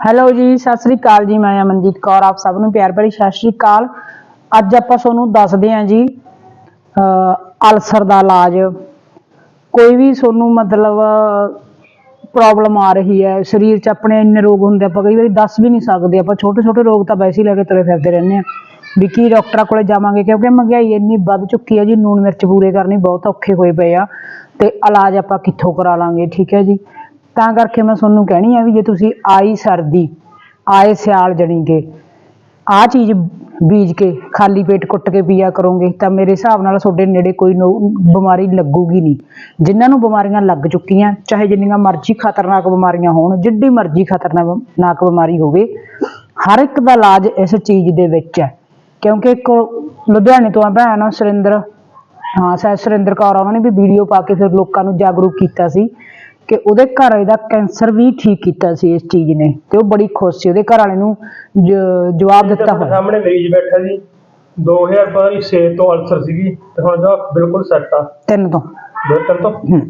Hello ਜੀ, ਸਤਿ ਸ੍ਰੀ ਅਕਾਲ ਜੀ, ਮੈਂ ਅਮਨਜੀਤ ਕੌਰ, ਆਪ ਸਭ ਨੂੰ ਪਿਆਰ ਭਰੀ ਸਤਿ ਸ੍ਰੀ ਅਕਾਲ। ਅੱਜ ਆਪਾਂ ਤੁਹਾਨੂੰ ਦੱਸਦੇ ਹਾਂ ਜੀ ਅਲਸਰ ਦਾ ਇਲਾਜ। ਕੋਈ ਵੀ ਤੁਹਾਨੂੰ ਮਤਲਬ ਪ੍ਰੋਬਲਮ ਆ ਰਹੀ ਹੈ, ਸਰੀਰ 'ਚ ਆਪਣੇ ਇੰਨੇ ਰੋਗ ਹੁੰਦੇ, ਆਪਾਂ ਕਈ ਵਾਰੀ ਦੱਸ ਵੀ ਨਹੀਂ ਸਕਦੇ। ਆਪਾਂ ਛੋਟੇ ਛੋਟੇ ਰੋਗ ਤਾਂ ਵੈਸੇ ਹੀ ਲੈ ਕੇ ਤੁਰੇ ਫਿਰਦੇ ਰਹਿੰਦੇ ਆ ਵੀ ਕੀ ਡਾਕਟਰਾਂ ਕੋਲੇ ਜਾਵਾਂਗੇ, ਕਿਉਂਕਿ ਮਹਿੰਗਾਈ ਇੰਨੀ ਵੱਧ ਚੁੱਕੀ ਹੈ ਜੀ ਨੂਨ ਮਿਰਚ ਪੂਰੇ ਕਰਨੀ ਬਹੁਤ ਔਖੇ ਹੋਏ ਪਏ ਆ। ਤੇ ਇਲਾਜ ਆਪਾਂ ਕਿੱਥੋਂ ਕਰਾ ਲਾਂਗੇ, ਠੀਕ ਹੈ ਜੀ? ਤਾਂ ਕਰਕੇ ਮੈਂ ਤੁਹਾਨੂੰ ਕਹਿਣੀ ਆ ਵੀ ਜੇ ਤੁਸੀਂ ਆਈ ਸਰਦੀ, ਆਏ ਸਿਆਲ ਜਣੀ ਕਿ, ਆਹ ਚੀਜ਼ ਬੀਜ ਕੇ, ਖਾਲੀ ਪੇਟ ਕੁੱਟ ਕੇ ਪੀਆ ਕਰੋਗੇ, ਤਾਂ ਮੇਰੇ ਹਿਸਾਬ ਨਾਲ ਤੁਹਾਡੇ ਨੇੜੇ ਕੋਈ ਨੋ- ਬਿਮਾਰੀ ਲੱਗੂਗੀ ਨਹੀਂ। ਜਿਨ੍ਹਾਂ ਨੂੰ ਬਿਮਾਰੀਆਂ ਲੱਗ ਚੁੱਕੀਆਂ, ਚਾਹੇ ਜਿੰਨੀਆਂ ਮਰਜ਼ੀ ਖਤਰਨਾਕ ਬਿਮਾਰੀਆਂ ਹੋਣ, ਜਿੱਡੀ ਮਰਜ਼ੀ ਖਤਰਨਾਕ ਬਿਮਾਰੀ ਹੋਵੇ, ਹਰ ਇੱਕ ਦਾ ਇਲਾਜ ਇਸ ਚੀਜ਼ ਦੇ ਵਿੱਚ ਹੈ। ਕਿਉਂਕਿ ਇੱਕ ਲੁਧਿਆਣੇ ਤੋਂ ਆ ਭੈਣ, ਸੁਰਿੰਦਰ, ਹਾਂ ਸਰ ਸੁਰਿੰਦਰ ਕੌਰ ਉਹਨਾਂ ਨੇ ਵੀ ਵੀਡੀਓ ਪਾ ਕੇ ਫਿਰ ਲੋਕਾਂ ਨੂੰ ਜਾਗਰੂਕ ਕੀਤਾ ਸੀ। ਕਿ ਉਹਦੇ ਘਰ ਇਹਦਾ ਕੈਂਸਰ ਵੀ ਠੀਕ ਕੀਤਾ ਸੀ ਇਸ ਚੀਜ਼ ਨੇ ਤੇ ਉਹ ਬੜੀ ਖੁਸ਼ ਸੀ ਉਹਦੇ ਘਰ ਵਾਲੇ ਨੂੰ ਜ- ਜਵਾਬ ਦਿੱਤਾ ਹੋਇਆ। ਸਾਹਮਣੇ ਮਰੀਜ਼ ਬੈਠਾ ਜੀ 2006 ਤੋਂ ਅਲਸਰ ਸੀਗੀ ਤੇ ਹੁਣ ਜੋ ਬਿਲਕੁਲ ਸੈੱਟ ਆ। ਤਿੰਨ ਤੋਂ। ਬਿਹਤਰ ਤੋਂ? ਹਮ।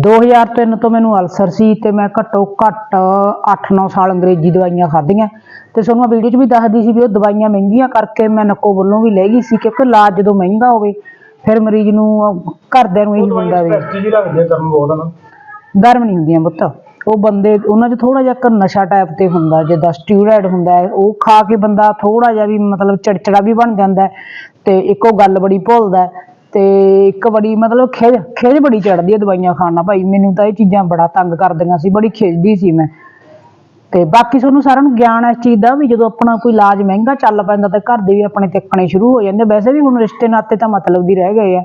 2003 ਤੋਂ ਮੈਨੂੰ ਅਲਸਰ ਸੀ ਤੇ ਮੈਂ ਘੱਟੋ ਘੱਟ 8-9 ਸਾਲ ਅੰਗਰੇਜ਼ੀ ਦਵਾਈਆਂ ਖਾਧੀਆਂ। ਤੇ ਤੁਹਾਨੂੰ ਮੈਂ ਵੀਡੀਓ 'ਚ ਵੀ ਦੱਸਦੀ ਸੀ ਵੀ ਉਹ ਦਵਾਈਆਂ ਮਹਿੰਗੀਆਂ ਕਰਕੇ ਮੈਂ ਨੱਕੋ ਵੱਲੋਂ ਵੀ ਲੈ ਗਈ ਸੀ ਕਿਉਂਕਿ ਇਲਾਜ ਜਦੋਂ ਮਹਿੰਗਾ ਹੋਵੇ ਫਿਰ ਮਰੀਜ਼ ਨੂੰ ਅਹ, ਘਰਦਿਆਂ ਨੂੰ ਇਹੀ ਹੁੰਦਾ ਵੀ ਜੀ ਲੱਗਦੀ ਆ ਕਰਨ ਬਹੁਤ ਨਾ। ਗਰਮ ਨਹੀਂ ਹੁੰਦੀਆਂ ਪੁੱਤ। ਉਹ ਬੰਦੇ, ਉਹਨਾਂ 'ਚ ਥੋੜਾ ਜਿਹਾ ਇੱਕ ਨਸ਼ਾ ਟਾਈਪ ਤੇ ਹੁੰਦਾ, ਜਿੱਦਾਂ ਸਟੀਰੋਇਡ ਹੁੰਦਾ ਹੈ, ਉਹ ਖਾ ਕੇ ਬੰਦਾ ਥੋੜਾ ਜਿਹਾ ਵੀ ਮਤਲਬ ਚਿੜਚਿੜਾ ਵੀ ਬਣ ਜਾਂਦਾ ਹੈ ਤੇ ਇੱਕ ਉਹ ਗੱਲ ਬੜੀ ਭੁੱਲਦਾ ਹੈ ਤੇ ਇੱਕ ਬੜੀ ਮਤਲਬ ਖਿਜ ਖਿਜ ਬੜੀ ਚੜਦੀ ਹੈ ਦਵਾਈਆਂ ਖਾਣ ਨਾਲ ਭਾਈ। ਮੈਨੂੰ ਤਾਂ ਇਹ ਚੀਜ਼ਾਂ ਬੜਾ ਤੰਗ ਕਰਦੀਆਂ ਸੀ, ਬੜੀ ਖਿਜਦੀ ਸੀ ਮੈਂ। ਤੇ ਬਾਕੀ ਤੁਹਾਨੂੰ ਸਾਰਿਆਂ ਨੂੰ ਗਿਆਨ ਹੈ ਇਸ ਚੀਜ਼ ਦਾ ਵੀ ਜਦੋਂ ਆਪਣਾ ਕੋਈ ਇਲਾਜ ਮਹਿੰਗਾ ਚੱਲ ਪੈਂਦਾ ਤਾਂ ਘਰ ਦੇ ਵੀ ਆਪਣੇ ਤਿੱਕਣੇ ਸ਼ੁਰੂ ਹੋ ਜਾਂਦੇ ਵੈਸੇ ਵੀ ਹੁਣ ਰਿਸ਼ਤੇ ਨਾਤੇ ਤਾਂ ਮਤਲਬ ਦੀ ਰਹਿ ਗਏ ਆ।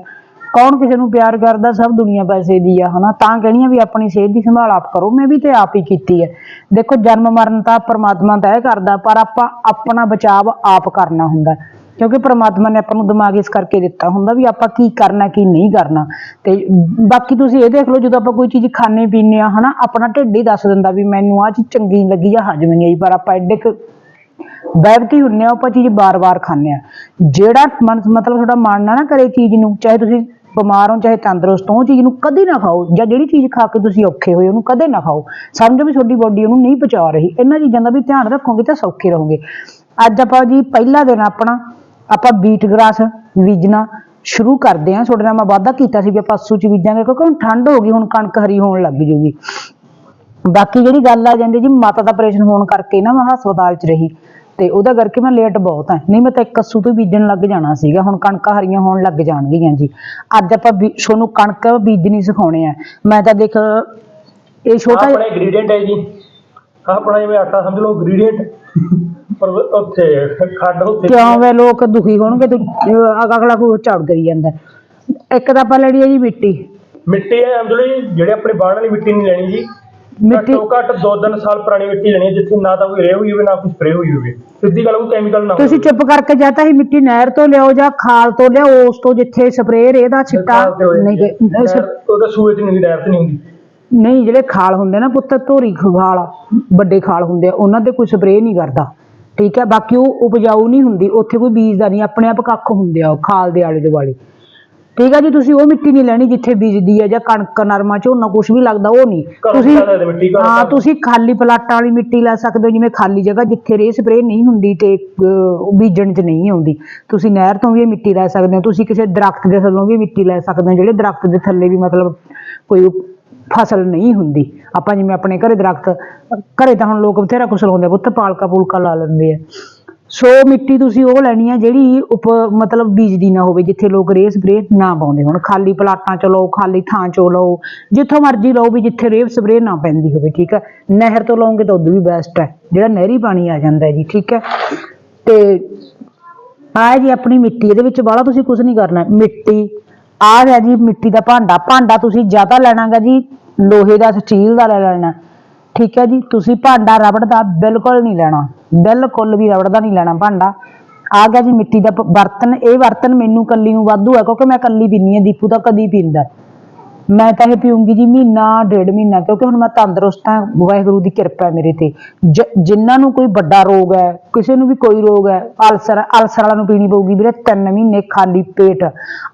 ਕੌਣ ਕਿਸੇ ਨੂੰ ਪਿਆਰ ਕਰਦਾ, ਸਭ ਦੁਨੀਆ ਪੈਸੇ ਦੀ ਆ, ਹਨਾ? ਤਾਂ ਕਹਿਣੀ ਆ ਵੀ ਆਪਣੀ ਸਿਹਤ ਦੀ ਸੰਭਾਲ ਆਪ ਕਰੋ, ਮੈਂ ਵੀ ਤੇ ਆਪ ਹੀ ਕੀਤੀ ਹੈ ਦੇਖੋ, ਜਨਮ ਮਰਨ ਤਾਂ ਪ੍ਰਮਾਤਮਾ ਤੈਅ ਕਰਦਾ, ਪਰ ਆਪਾਂ ਆਪਣਾ ਬਚਾਵ ਆਪ ਕਰਨਾ ਹੁੰਦਾ। ਕਿਉਂਕਿ ਪ੍ਰਮਾਤਮਾ ਨੇ ਆਪਾਂ ਨੂੰ ਦਿਮਾਗ ਇਸ ਕਰਕੇ ਦਿੱਤਾ ਹੁੰਦਾ ਵੀ ਆਪਾਂ ਕੀ ਕਰਨਾ, ਕੀ ਨਹੀਂ ਕਰਨਾ। ਤੇ ਬਾਕੀ ਤੁਸੀਂ ਇਹ ਦੇਖ ਲਓ, ਜਦੋਂ ਆਪਾਂ ਕੋਈ ਚੀਜ਼ ਖਾਣੇ ਪੀਂਦੇ ਆ, ਹਨਾ, ਆਪਣਾ ਢਿੱਡ ਹੀ ਦੱਸ ਦਿੰਦਾ ਵੀ ਮੈਨੂੰ ਆਹ ਚੀਜ਼ ਚੰਗੀ ਲੱਗੀ ਆ ਹਜਮ ਨਹੀਂ ਆਈ, ਪਰ ਆਪਾਂ ਐਡੇ ਕੁ ਬੈਠਤੀ ਹੁੰਨੇ ਆ, ਆਪਾਂ ਚੀਜ਼ ਬਾਰ-ਬਾਰ ਖਾਂਦੇ ਆ। ਜਿਹੜਾ ਮਨ, ਮਤਲਬ ਤੁਹਾਡਾ ਮਨ ਨਾ ਕਰੇ ਚੀਜ਼ ਨੂੰ, ਚਾਹੇ ਤੁਸੀਂ ਬਿਮਾਰ ਹੋ ਚਾਹੇ ਤੰਦਰੁਸਤ ਹੋ ਚੀਜ਼ ਨੂੰ ਕਦੇ ਨਾ ਖਾਓ, ਜਾਂ ਜਿਹੜੀ ਚੀਜ਼ ਖਾ ਕੇ ਤੁਸੀਂ ਔਖੇ ਹੋਏ ਉਹਨੂੰ ਕਦੇ ਨਾ ਖਾਓ। ਸਮਝੋ ਵੀ ਤੁਹਾਡੀ ਬੋਡੀ ਉਹਨੂੰ ਨਹੀਂ ਪਚਾ ਰਹੀ। ਇਹਨਾਂ ਚੀਜ਼ਾਂ ਦਾ ਵੀ ਧਿਆਨ ਰੱਖੋਗੇ ਤਾਂ ਸੌਖੇ ਰਹੋਗੇ। ਅੱਜ ਆਪਾਂ ਜੀ ਪਹਿਲਾ ਦਿਨ ਆਪਣਾ, ਆਪਾਂ ਬੀਟ ਗ੍ਰਾਸ ਬੀਜਣਾ ਸ਼ੁਰੂ ਕਰਦੇ ਹਾਂ। ਤੁਹਾਡੇ ਨਾਲ ਮੈਂ ਵਾਅਦਾ ਕੀਤਾ ਸੀ ਵੀ ਆਪਾਂ ਅੱਸੂ ਚ ਬੀਜਾਂਗੇ, ਕਿਉਂਕਿ ਹੁਣ ਠੰਡ ਹੋ ਗਈ, ਹੁਣ ਕਣਕ ਹਰੀ ਹੋਣ ਲੱਗ ਜੂਗੀ ਬਾਕੀ ਜਿਹੜੀ ਗੱਲ ਆ ਜਾਂਦੀ ਜੀ ਮਾਤਾ ਦਾ ਆਪਰੇਸ਼ਨ ਹੋਣ ਕਰਕੇ ਨਾ ਮੈਂ ਹਸਪਤਾਲ 'ਚ ਰਹੀ। ਤੇ ਉਹਦਾ ਕਰਕੇ ਮੈਂ ਲੇਟ ਬਹੁਤ ਆ। ਨਹੀਂ ਮੈਂ ਤਾਂ ਇੱਕ ਕੱਸੂ ਤੋਂ ਬੀਜਣ ਲੱਗ ਜਾਣਾ ਸੀਗਾ। ਹੁਣ ਕਣਕਾਂ ਹਰੀਆਂ ਹੋਣ ਲੱਗ ਜਾਣਗੀਆਂ ਜੀ। ਅੱਜ ਆਪਾਂ ਤੁਹਾਨੂੰ ਕਣਕ ਬੀਜਣੀ ਸਿਖਾਉਣੇ ਆ। ਮੈਂ ਤਾਂ ਦੇਖ ਇਹ ਛੋਟਾ ਆਪਣਾ ਇੰਗਰੀਡੀਐਂਟ ਹੈ ਜੀ। ਆਪਣਾ ਜਿਵੇਂ ਆਟਾ ਸਮਝ ਲਓ ਇੰਗਰੀਡੀਐਂਟ ਪਰ ਉੱਥੇ ਖੱਡ ਉੱਥੇ। ਕਿਉਂ ਵੇ ਲੋਕ ਦੁਖੀ ਹੋਣਗੇ ਤੇ ਅਗਲਾ ਕੋਈ ਝਾੜ ਕਰੀ ਜਾਂਦਾ। ਇੱਕ ਤਾਂ ਆਪਾਂ ਲੈਣੀ ਹੈ ਜੀ ਮਿੱਟੀ। ਮਿੱਟੀ ਹੈ ਸਮਝ ਲਓ ਜਿਹੜੇ ਆਪਣੇ ਬਾਣ ਵਾਲੀ ਮਿੱਟੀ ਨਹੀਂ ਲੈਣੀ ਜੀ। ਮਿੱਟੀ ਘੱਟੋ ਘੱਟ 2-3 ਸਾਲ ਪੁਰਾਣੀ ਮਿੱਟੀ ਲੈਣੀ ਹੈ ਜਿੱਥੇ ਨਾ ਤਾਂ ਕੋਈ ਰੇ ਹੋਈ ਹੋਵੇ ਨਾ ਕੋਈ ਸਪਰੇ ਹੋਈ ਹੋਵੇ। ਸਿੱਧੀ ਗੱਲ ਕੋਈ ਕੈਮੀਕਲ ਨਾ ਤੁਸੀਂ ਚੁੱਪ ਕਰਕੇ ਜਾਂ ਤਾਂ ਹੀ ਮਿੱਟੀ ਨਹਿਰ ਤੋਂ ਲਿਆਓ ਜਾਂ ਖਾਲ ਤੋਂ ਲਿਆਓ ਉਸ ਤੋਂ ਜਿੱਥੇ ਸਪਰੇਅ ਇਹਦਾ ਛਿੱਟਾ ਨਹੀਂ ਗੇ- ਨਹੀਂ ਸ- ਉਹਦਾ ਸੂਏ ਚ ਨਹੀਂ ਡਾਇਰੈਕਟ ਨਹੀਂ ਹੁੰਦੀ। ਨਹੀਂ ਜਿਹੜੇ ਖਾਲ ਹੁੰਦੇ ਨਾ ਪੁੱਤ ਧੋਰੀ ਖਾਲ ਵੱਡੇ ਖਾਲ ਹੁੰਦੇ ਆ ਉਹਨਾਂ ਤੇ ਕੋਈ ਸਪਰੇਅ ਨਹੀਂ ਕਰਦਾ। ਠੀਕ ਹੈ ਬਾਕੀ ਉਹ ਉਪਜਾਊ ਨਹੀਂ ਹੁੰਦੀ ਉੱਥੇ ਕੋਈ ਬੀਜ ਦਾ ਨਹੀਂ ਆਪਣੇ ਆਪ ਕੱਖ ਹੁੰਦੇ ਆ ਉਹ ਖਾਲ ਦੇ ਆਲੇ ਦੁਆਲੇ ਠੀਕ ਹੈ ਜੀ ਤੁਸੀਂ ਉਹ ਮਿੱਟੀ ਨਹੀਂ ਲੈਣੀ ਜਿੱਥੇ ਬੀਜਦੀ ਹੈ ਜਾਂ ਕਣਕ ਨਰਮਾ ਝੋਨਾ ਕੁਝ ਵੀ ਲੱਗਦਾ ਉਹ ਨਹੀਂ। ਘਰੋਂ ਤੁਸੀਂ ਮਿੱਟੀ, ਘਰੋਂ ਹਾਂ ਤੁਸੀਂ ਖਾਲੀ ਪਲਾਟਾਂ ਵਾਲੀ ਮਿੱਟੀ ਲੈ ਸਕਦੇ ਹੋ ਜਿਵੇਂ ਖਾਲੀ ਜਗ੍ਹਾ ਜਿੱਥੇ ਰੇ ਸਪਰੇਅ ਨਹੀਂ ਹੁੰਦੀ ਤੇ ਅਹ, ਉਹ ਬੀਜਣ 'ਚ ਨਹੀਂ ਆਉਂਦੀ। ਤੁਸੀਂ ਨਹਿਰ ਤੋਂ ਵੀ ਇਹ ਮਿੱਟੀ ਲੈ ਸਕਦੇ ਹੋ ਤੁਸੀਂ ਕਿਸੇ ਦਰਖਤ ਦੇ ਥੱਲੋਂ ਵੀ ਮਿੱਟੀ ਲੈ ਸਕਦੇ ਹੋ ਜਿਹੜੇ ਦਰਖਤ ਦੇ ਥੱਲੇ ਵੀ ਮਤਲਬ ਕੋਈ ਫਸਲ ਨਹੀਂ ਹੁੰਦੀ। ਆਪਾਂ ਜਿਵੇਂ ਆਪਣੇ ਘਰੇ ਦਰਖਤ ਘਰੇ ਤਾਂ ਹੁਣ ਲੋਕ ਬਥੇਰਾ ਕੁਛ ਲਾਉਂਦੇ ਆ ਪੁੱਤ ਪਾਲਕਾ ਪੂਲਕਾ ਲਾ ਲੈਂਦੇ ਆ। ਸੋ ਮਿੱਟੀ ਤੁਸੀਂ ਉਹ ਲੈਣੀ ਆ ਜਿਹੜੀ ਉਪ ਮਤਲਬ ਬੀਜਦੀ ਨਾ ਹੋਵੇ, ਜਿੱਥੇ ਲੋਕ ਰੇਹ ਸਪਰੇਅ ਨਾ ਪਾਉਂਦੇ ਹੁਣ। ਖਾਲੀ ਪਲਾਟਾਂ ਚ ਲਓ, ਖਾਲੀ ਥਾਂ ਚੋਂ ਲਓ, ਜਿੱਥੋਂ ਮਰਜ਼ੀ ਲਓ ਵੀ ਜਿੱਥੇ ਰੇਹ ਸਪਰੇਅ ਨਾ ਪੈਂਦੀ ਹੋਵੇ, ਠੀਕ ਹੈ ਨਹਿਰ ਤੋਂ ਲਓਗੇ ਤਾਂ ਉਦੋਂ ਵੀ ਬੈਸਟ ਹੈ ਜਿਹੜਾ ਨਹਿਰੀ ਪਾਣੀ ਆ ਜਾਂਦਾ ਜੀ, ਠੀਕ ਹੈ ਤੇ ਆ ਜੀ ਆਪਣੀ ਮਿੱਟੀ, ਇਹਦੇ ਵਿੱਚ ਬਾਹਲਾ ਤੁਸੀਂ ਕੁਝ ਨਹੀਂ ਕਰਨਾ। ਮਿੱਟੀ, ਆ ਹੈ ਜੀ ਮਿੱਟੀ ਦਾ ਭਾਂਡਾ। ਭਾਂਡਾ ਤੁਸੀਂ ਜ਼ਿਆਦਾ ਲੈਣਾਗਾ ਜੀ, ਲੋਹੇ ਦਾ, ਸਟੀਲ ਦਾ ਲੈ ਲੈਣਾ। ਠੀਕ ਹੈ ਜੀ? ਤੁਸੀਂ ਭਾਂਡਾ ਰਬੜ ਦਾ ਬਿਲਕੁਲ ਨਹੀਂ ਲੈਣਾ। ਬਿਲਕੁਲ ਵੀ ਰਬੜ ਦਾ ਨਹੀਂ ਲੈਣਾ ਭਾਂਡਾ। ਆ ਗਿਆ ਜੀ ਮਿੱਟੀ ਦਾ ਪ- ਬਰਤਨ। ਇਹ ਬਰਤਨ ਮੈਨੂੰ ਕੱਲੀ ਨੂੰ ਵਾਧੂ ਹੈ ਕਿਉਂਕਿ ਮੈਂ ਕੱਲੀ ਪੀਨੀ ਆ ਦੀਪੂ ਤਾਂ ਕਦੀ ਪੀਂਦਾ। ਮੈਂ ਤਾਂ ਇਹ ਪੀਉਂਗੀ ਜੀ ਮਹੀਨਾ, ਡੇਢ ਮਹੀਨਾ, ਕਿਉਂਕਿ ਹੁਣ ਮੈਂ ਤੰਦਰੁਸਤ ਹਾਂ, ਵਾਹਿਗੁਰੂ ਦੀ ਕਿਰਪਾ ਹੈ ਮੇਰੇ ਤੇ। ਜ- ਜਿਨ੍ਹਾਂ ਨੂੰ ਕੋਈ ਵੱਡਾ ਰੋਗ ਹੈ, ਕਿਸੇ ਨੂੰ ਵੀ ਕੋਈ ਰੋਗ ਹੈ, ਅਲਸਰ ਅਲਸਰ ਵਾਲਾ ਨੂੰ ਪੀਣੀ ਪਊਗੀ ਵੀਰੇ 3 ਮਹੀਨੇ ਖਾਲੀ ਪੇਟ।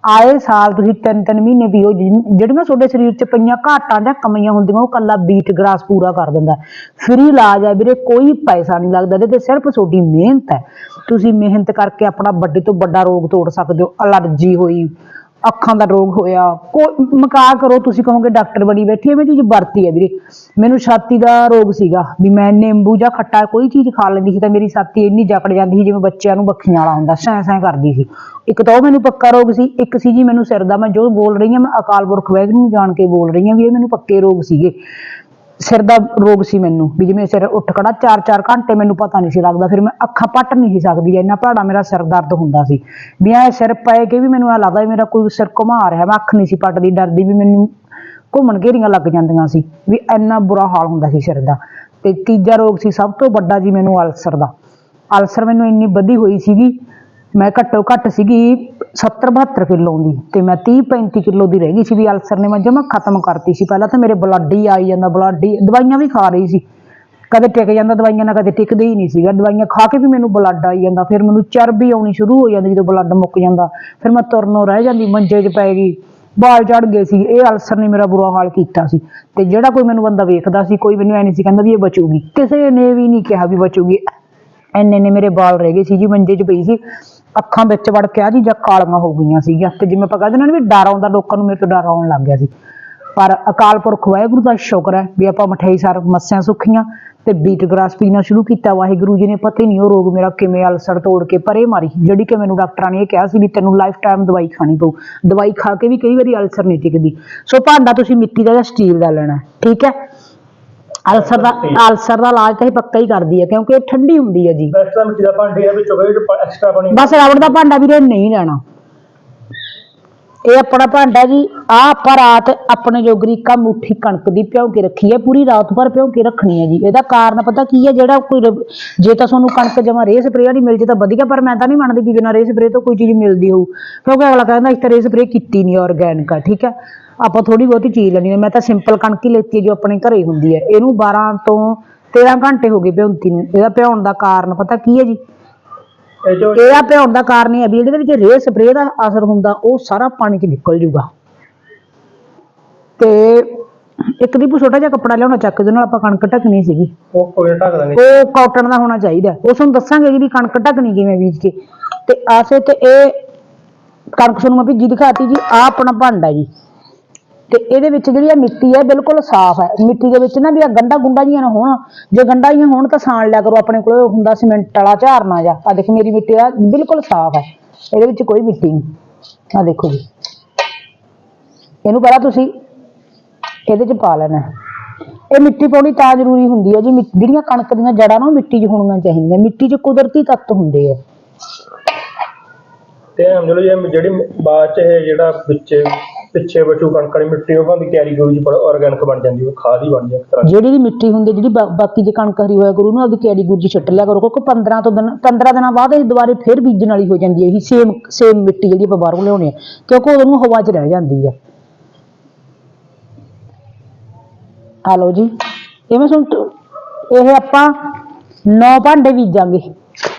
ਆਏ ਸਾਲ ਤੁਸੀਂ 3-3 ਮਹੀਨੇ ਪੀਓ ਜਿ- ਜਿਹੜੀਆਂ ਤੁਹਾਡੇ ਸਰੀਰ 'ਚ ਪਈਆਂ ਘਾਟਾਂ ਜਾਂ ਕਮੀਆਂ ਹੁੰਦੀਆਂ, ਉਹ ਕੱਲਾ ਬੀਟ ਗ੍ਰਾਸ ਪੂਰਾ ਕਰ ਦਿੰਦਾ। ਫ੍ਰੀ ਇਲਾਜ ਹੈ ਵੀਰੇ, ਕੋਈ ਪੈਸਾ ਨਹੀਂ ਲੱਗਦਾ, ਇਹਦੇ ਤੇ ਸਿਰਫ ਤੁਹਾਡੀ ਮਿਹਨਤ ਹੈ। ਤੁਸੀਂ ਮਿਹਨਤ ਕਰਕੇ ਆਪਣਾ ਵੱਡੇ ਤੋਂ ਵੱਡਾ ਰੋਗ ਤੋੜ ਸਕਦੇ ਹੋ, ਅਲਰਜੀ ਹੋਈ ਅੱਖਾਂ ਦਾ ਰੋਗ ਹੋਇਆ। ਕੋਈ ਮਕਾ ਕਰੋ, ਤੁਸੀਂ ਕਹੋਗੇ ਡਾਕਟਰ ਬਣੀ ਬੈਠੀ ਹੈ ਮੈਂ ਚੀਜ਼ ਵਰਤੀ ਹੈ ਵੀਰੇ। ਮੈਨੂੰ ਛਾਤੀ ਦਾ ਰੋਗ ਸੀਗਾ ਵੀ ਮੈਂ ਨਿੰਬੂ ਜਾਂ ਖੱਟਾ ਕੋਈ ਚੀਜ਼ ਖਾ ਲੈਂਦੀ ਸੀ ਤਾਂ ਮੇਰੀ ਛਾਤੀ ਇੰਨੀ ਜਕੜ ਜਾਂਦੀ ਸੀ ਜਿਵੇਂ ਬੱਚਿਆਂ ਨੂੰ ਬੱਖੀਆਂ ਵਾਲਾ ਹੁੰਦਾ, ਸੈਂ ਸੈਂ ਕਰਦੀ ਸੀ। ਇੱਕ ਤਾਂ ਉਹ ਮੈਨੂੰ ਪੱਕਾ ਰੋਗ ਸੀ, ਇੱਕ ਸੀ ਜੀ ਮੈਨੂੰ ਸਿਰ ਦਾ, ਮੈਂ ਜੋ ਬੋਲ ਰਹੀ ਹਾਂ ਮੈਂ ਅਕਾਲ ਪੁਰਖ ਵਾਹਿਗੁਰੂ ਨੂੰ ਜਾਣ ਕੇ ਬੋਲ ਰਹੀ ਹਾਂ ਵੀ ਇਹ ਮੈਨੂੰ ਪੱਕੇ ਰੋਗ ਸੀਗੇ। ਸਿਰ ਦਾ ਰੋਗ ਸੀ ਮੈਨੂੰ, ਵੀ ਜਿਵੇਂ ਸਿਰ ਉੱਠ ਖੜਾ 4-4 ਘੰਟੇ ਮੈਨੂੰ ਪਤਾ ਨਹੀਂ ਸੀ ਲੱਗਦਾ, ਫਿਰ ਮੈਂ ਅੱਖਾਂ ਪੱਟ ਨਹੀਂ ਸੀ ਸਕਦੀ, ਇੰਨਾ ਭੈੜਾ ਮੇਰਾ ਸਿਰ ਦਰਦ ਹੁੰਦਾ ਸੀ। ਵੀ ਐ ਸਿਰ ਪਏ ਕੇ ਵੀ ਮੈਨੂੰ ਐ ਲੱਗਦਾ ਮੇਰਾ ਕੋਈ ਸਿਰ ਘੁਮਾ ਰਿਹਾ, ਮੈਂ ਅੱਖ ਨਹੀਂ ਸੀ ਪੱਟਦੀ, ਡਰਦੀ ਵੀ ਮੈਨੂੰ ਘੁੰਮਣ ਘੇਰੀਆਂ ਲੱਗ ਜਾਂਦੀਆਂ ਸੀ, ਵੀ ਇੰਨਾ ਬੁਰਾ ਹਾਲ ਹੁੰਦਾ ਸੀ ਸਿਰ ਦਾ। ਤੇ ਤੀਜਾ ਰੋਗ ਸੀ ਸਭ ਤੋਂ ਵੱਡਾ ਜੀ ਮੈਨੂੰ ਅਲਸਰ ਦਾ। ਅਲਸਰ ਮੈਨੂੰ ਇੰਨੀ ਵਧੀ ਹੋਈ ਸੀਗੀ ਮੈਂ ਘੱਟੋ ਘੱਟ ਸੀਗੀ 70 72 ਕਿਲੋ ਦੀ ਤੇ ਮੈਂ 30 35 ਕਿਲੋ ਦੀ ਰਹਿ ਗਈ ਸੀ ਵੀ ਅਲਸਰ ਨੇ ਮੈਂ ਜਮਾ ਖਤਮ ਕਰਤੀ ਸੀ। ਪਹਿਲਾਂ ਤਾਂ ਮੇਰੇ ਬਲੱਡ ਹੀ ਆਈ ਜਾਂਦਾ ਬਲੱਡ ਹੀ, ਦਵਾਈਆਂ ਵੀ ਖਾ ਰਹੀ ਸੀ। ਕਦੇ ਟਿਕ ਜਾਂਦਾ ਦਵਾਈਆਂ ਨਾਲ, ਕਦੇ ਟਿਕਦੇ ਹੀ ਨਹੀਂ ਸੀਗਾ। ਦਵਾਈਆਂ ਖਾ ਕੇ ਵੀ ਮੈਨੂੰ ਬਲੱਡ ਆਈ ਜਾਂਦਾ, ਫਿਰ ਮੈਨੂੰ ਚਰਬੀ ਆਉਣੀ ਸ਼ੁਰੂ ਹੋ ਜਾਂਦੀ ਜਦੋਂ ਬਲੱਡ ਮੁੱਕ ਜਾਂਦਾ। ਫਿਰ ਮੈਂ ਤੁਰਨੋਂ ਰਹਿ ਜਾਂਦੀ, ਮੰਜੇ 'ਚ ਪੈ ਗਈ ਬਾਲ ਚੜ ਗਏ ਸੀ। ਇਹ ਅਲਸਰ ਨੇ ਮੇਰਾ ਬੁਰਾ ਹਾਲ ਕੀਤਾ ਸੀ। ਤੇ ਜਿਹੜਾ ਕੋਈ ਮੈਨੂੰ ਬੰਦਾ ਵੇਖਦਾ ਸੀ, ਕੋਈ ਮੈਨੂੰ ਐ ਨਹੀਂ ਸੀ ਕਹਿੰਦਾ ਵੀ ਇਹ ਬਚੂਗੀ। ਕਿਸੇ ਨੇ ਵੀ ਨਹੀਂ ਕਿਹਾ ਵੀ ਬਚੂਗੀ। ਐਨੇ ਨੇ ਮੇਰੇ ਬਾਲ ਰਹਿ ਗਏ ਸੀ ਜੀ, ਮੰਜੇ 'ਚ ਪਈ ਸੀ। ਅੱਖਾਂ ਵਿੱਚ ਵੜ ਕੇ ਆ ਚੀਜ਼ਾਂ ਕਾਲੀਆਂ ਹੋ ਗਈਆਂ ਸੀਗੀਆਂ। ਤੇ ਜਿਵੇਂ ਆਪਾਂ ਕਹਿੰਦੇ ਨਾ ਵੀ ਡਰ ਆਉਂਦਾ, ਲੋਕਾਂ ਨੂੰ ਮੇਰੇ ਤੋਂ ਡਰ ਆਉਣ ਲੱਗ ਗਿਆ ਸੀ। ਪਰ ਅਕਾਲ ਪੁਰਖ ਵਾਹਿਗੁਰੂ ਦਾ ਸ਼ੁਕਰ ਹੈ ਵੀ ਆਪਾਂ ਮਠਿਆਈ ਸਾਰ ਮੱਸਿਆਂ ਸੁੱਖੀਆਂ ਤੇ ਬੀਟ ਗ੍ਰਾਸ ਪੀਣਾ ਸ਼ੁਰੂ ਕੀਤਾ। ਵਾਹਿਗੁਰੂ ਜੀ ਨੇ ਪਤਾ ਹੀ ਨਹੀਂ ਉਹ ਰੋਗ ਮੇਰਾ ਕਿਵੇਂ ਅਲਸਰ ਤੋੜ ਕੇ ਪਰੇ ਮਾਰੀ। ਜਿਹੜੀ ਕਿ ਮੈਨੂੰ ਡਾਕਟਰਾਂ ਨੇ ਇਹ ਕਿਹਾ ਸੀ ਵੀ ਤੈਨੂੰ ਲਾਈਫ ਟਾਈਮ ਦਵਾਈ ਖਾਣੀ ਪਊ। ਦਵਾਈ ਖਾ ਕੇ ਵੀ ਕਈ ਵਾਰੀ ਅਲਸਰ ਨਹੀਂ ਟਿਕਦੀ। ਸੋ ਭਾਂਡਾ ਤੁਸੀਂ ਮਿੱਟੀ ਦਾ ਜਾਂ ਸਟੀਲ ਦਾ ਲੈਣਾ, ਠੀਕ ਹੈ? ਅਲਸਰ ਦਾ ਅਲਸਰ ਦਾ ਇਲਾਜ ਤਾਂ ਇਹ ਪੱਕਾ ਹੀ ਕਰਦੀ ਹੈ ਕਿਉਂਕਿ ਇਹ ਠੰਡੀ ਹੁੰਦੀ ਹੈ ਜੀ। ਐਕਸਟਰਾ ਮਿੱਟੀ ਦਾ ਭਾਂਡੇ ਆ ਵਿੱਚੋਂ ਕੋਈ ਐਕਸਟਰਾ ਪਾਣੀ ਬਸ ਰਬੜ ਦਾ ਭਾਂਡਾ ਵੀਰੇ ਨਹੀਂ ਲੈਣਾ। ਇਹ ਆਪਣਾ ਭਾਂਡਾ ਜੀ। ਆ ਆਪਾਂ ਰਾਤ ਆਪਣੇ ਜੋ ਗਰੀਕਾ ਮੁੱਠੀ ਕਣਕ ਦੀ ਭਿਉਂ ਕੇ ਰੱਖੀ ਹੈ। ਪੂਰੀ ਰਾਤ ਭਰ ਭਿਉਂ ਕੇ ਰੱਖਣੀ ਹੈ ਜੀ। ਇਹਦਾ ਕਾਰਨ ਪਤਾ ਕੀ ਹੈ? ਜਿਹੜਾ ਕੋਈ ਰ- ਜੇ ਤਾਂ ਤੁਹਾਨੂੰ ਕਣਕ ਜਮਾ ਰੇ ਸਪਰੇਅ ਵਾਲੀ ਮਿਲ ਜੇ ਤਾਂ ਵਧੀਆ, ਪਰ ਮੈਂ ਤਾਂ ਨਹੀਂ ਮੰਨਦੀ ਵੀ ਬਿਨਾਂ ਰੇ ਸਪਰੇਅ ਤੋਂ ਕੋਈ ਚੀਜ਼ ਮਿਲਦੀ ਹੋਊ। ਕਿਉਂਕਿ ਅਗਲਾ ਕਹਿੰਦਾ ਇਸ ਤਰ੍ਹਾਂ ਰੇ ਸਪਰੇਅ ਕੀਤੀ ਨਹੀਂ ਆਰਗੈਨਿਕ ਆ, ਠੀਕ ਹੈ? ਆਪਾਂ ਥੋੜੀ ਬਹੁਤੀ ਚੀਜ਼ ਲੈਣੀ ਹੈ। ਮੈਂ ਤਾਂ ਸਿੰਪਲ ਕਣਕ ਹੀ ਲੈਤੀ ਹੈ ਜੋ ਆਪਣੇ ਘਰੇ ਹੁੰਦੀ ਹੈ। ਇਹਨੂੰ 12 ਤੋਂ 13 ਘੰਟੇ ਹੋ ਗਏ ਭਿਉਂਤੀ ਨੂੰ। ਇਹਦਾ ਭਿਉਣ ਦਾ ਕਾਰਨ ਪਤਾ ਕੀ ਹੈ ਜੀ? ਇਹਦਾ ਭਿਉਣ ਦਾ ਕਾਰਨ ਇਹ ਵੀ ਇਹਦੇ ਵਿੱਚ ਰੇ ਸਪਰੇਅ ਦਾ ਅਸਰ ਹੁੰਦਾ ਉਹ ਸਾਰਾ ਪਾਣੀ 'ਚ ਨਿਕਲ ਜੂਗਾ। ਤੇ ਇੱਕ ਦੀ ਛੋਟਾ ਜਿਹਾ ਕੱਪੜਾ ਲਿਆਉਣਾ ਚੱਕ ਦੇ ਨਾਲ ਆਪਾਂ ਕਣਕ ਢੱਕਣੀ ਸੀਗੀ। ਉਹ ਕੋਈ ਢੱਕ ਦਾਂਗੇ ਉਹ ਕਾਟਨ ਦਾ ਹੋਣਾ ਚਾਹੀਦਾ। ਉਸ ਨੂੰ ਦੱਸਾਂਗੇ ਜੀ ਵੀ ਕਣਕ ਢੱਕਣੀ ਕਿਵੇਂ ਬੀਜ ਕੇ। ਤੇ ਆਸੇ ਤੇ ਇਹ ਕਣਕ ਤੁਹਾਨੂੰ ਮੈਂ ਭਿੱਜੀ ਦਿਖਾਤੀ ਜੀ ਆ ਆਪਣਾ ਭਾਂਡਾ ਜੀ। ਤੇ ਇਹਦੇ ਵਿੱਚ ਜਿਹੜੀ ਆ ਮਿੱਟੀ ਹੈ ਬਿਲਕੁਲ ਸਾਫ਼ ਹੈ ਮਿੱਟੀ ਦੇ ਵਿੱਚ ਨਾ ਵੀ ਆ ਗੰਡਾ ਗੁੰਡਾ ਜੀਆਂ ਨਾ ਹੋਣ। ਜੇ ਗੰਡਾ ਜੀਆਂ ਹੋਣ ਤਾਂ ਸਾਣ ਲਿਆ ਕਰੋ, ਆਪਣੇ ਕੋਲ ਹੁੰਦਾ ਸੀਮੈਂਟ ਵਾਲਾ ਝਾਰਨਾ ਜਾ। ਆ ਦੇਖ, ਮੇਰੀ ਮਿੱਟੀ ਆ, ਬਿਲਕੁਲ ਸਾਫ਼ ਹੈ ਇਹਦੇ ਵਿੱਚ ਕੋਈ ਮਿੱਟੀ ਨਹੀਂ। ਆ ਦੇਖੋ ਜੀ। ਇਹਨੂੰ ਪਹਿਲਾਂ ਤੁਸੀਂ ਇਹਦੇ ਚ ਪਾ ਲੈਣਾ। ਇਹ ਮਿੱਟੀ ਪਾਉਣੀ ਤਾਂ ਜ਼ਰੂਰੀ ਹੁੰਦੀ ਹੈ ਜੀ। ਮਿ- ਜਿਹੜੀਆਂ ਕਣਕ ਦੀਆਂ ਜੜਾਂ ਨਾ, ਉਹ ਮਿੱਟੀ 'ਚ ਹੋਣੀਆਂ ਚਾਹੀਦੀਆਂ। ਮਿੱਟੀ 'ਚ ਕੁਦਰਤੀ ਤੱਤ ਹੁੰਦੇ ਆ। ਤੇ ਸਮਝ ਲਓ ਜੇ ਜਿਹੜੀ ਬਾਅਦ ਚ ਇਹ ਜਿਹੜਾ ਪਿੱਛੇ ਪਿੱਛੇ ਬਚੂ ਕਣਕ ਵਾਲੀ ਮਿੱਟੀ, ਉਹ ਭਾਵੇਂ ਕੈਰੀ ਗੋਈ ਚ ਆਰਗੈਨਿਕ ਬਣ ਜਾਂਦੀ, ਉਹ ਖਾਦ ਹੀ ਬਣ ਜਾਂਦੀ ਇੱਕ ਤਰ੍ਹਾਂ ਦੀ। ਜਿਹੜੀ ਵੀ ਮਿੱਟੀ ਹੁੰਦੀ ਜਿਹੜੀ ਬਾ- ਬਾਕੀ ਜੇ ਕਣਕ ਹਰੀ ਹੋਇਆ ਕਰੂ ਨਾ ਉਹਦੀ ਕੈਰੀ ਗੁਰਜੀ ਛੱਟ ਲਿਆ ਕਰੋ, ਕਿਉਂਕਿ 15 ਤੋਂ ਦਿਨ 15 ਦਿਨਾਂ ਬਾਅਦ ਇਹ ਦੁਬਾਰੇ ਫਿਰ ਬੀਜਣ ਵਾਲੀ ਹੋ ਜਾਂਦੀ ਹੈ, ਇਹ ਸੇਮ ਸੇਮ ਮਿੱਟੀ ਜਿਹੜੀ ਆਪਾਂ ਬਾਹਰੋਂ ਲਿਆਉਣੀ ਹੈ, ਕਿਉਂਕਿ ਉਹਨੂੰ ਹਵਾ 'ਚ ਰਹਿ ਜਾਂਦੀ ਹੈ ਆ ਲਓ ਜੀ, ਇਹ ਮੈਂ ਸੁਣ, ਇਹ ਆਪਾਂ ਨੌ ਭਾਂਡੇ ਬੀਜਾਂਗੇ